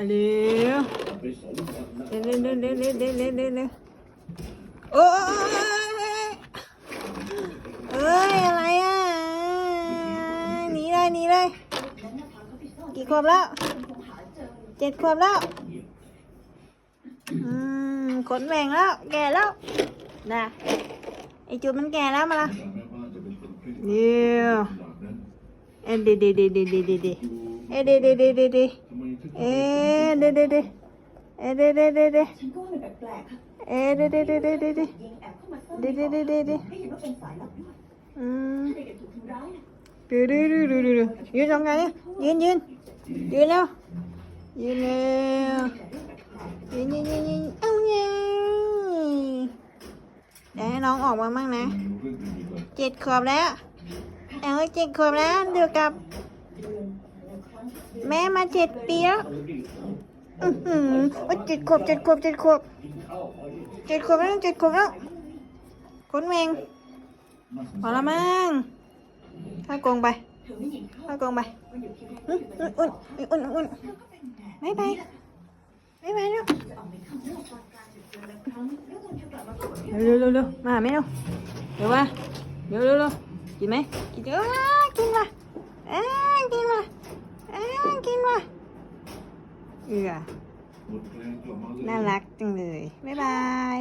มาเร็วเร็วเร็วเร็วเร็วเร็วเร็วเร็วเร็วเร็วโอ้ยเอ้ยอะไรอะหนีเลยหนีเลยกี่ขวบแล้วเจ็ดขวบแล้วอืมขนแหว่งแล้ว แก่แล้วนะไอจุดมันแก่แล้วมาละเดี๋ยวเอ็ดดีดีดีดีดีดีดี เอ็ดดีดีดีดีดีเอ็ดดีดีดีเอ็ดดีดีดีดีฉันก็ว่ามันแปลกๆค่ะเอ็ดดีดีดีดีดีดียิงแอบเข้ามาซ่อนดีดีดีดีดีให้เห็นว่าเป็นสายลับด้วยอืมถ้าเด็กถูกทำร้ายนะดูดูดูดูดูดูยืนตรงไหนเนี่ยยืนยืนยืนแล้วยืนแล้วยืนยืนยืนยืนเอ้าไงเดี๋ยวให้น้องออกมาบ้างนะ เจ็ดขวบแล้วเอ้เจ็ดขวบแล้วเดียวกับ แม่มาเจ็ดเปียกอือหือเจ็ดขวบเจ็ดขวบเจ็ดขวบเจ็ดขวบแล้วเจ็ดขวบแล้วขนแมงพอละมั้งข้ากงไปข้ากงไปอุ่นอุ่นอุ่นอุ่นไม่ไปไม่ไปเร็วเร็วเร็วเร็วมาไหมลูกเร็วว่าเร็วเร็วเร็วกินไหมกินเยอะ เอือน่ารักจังเลย บ๊ายบาย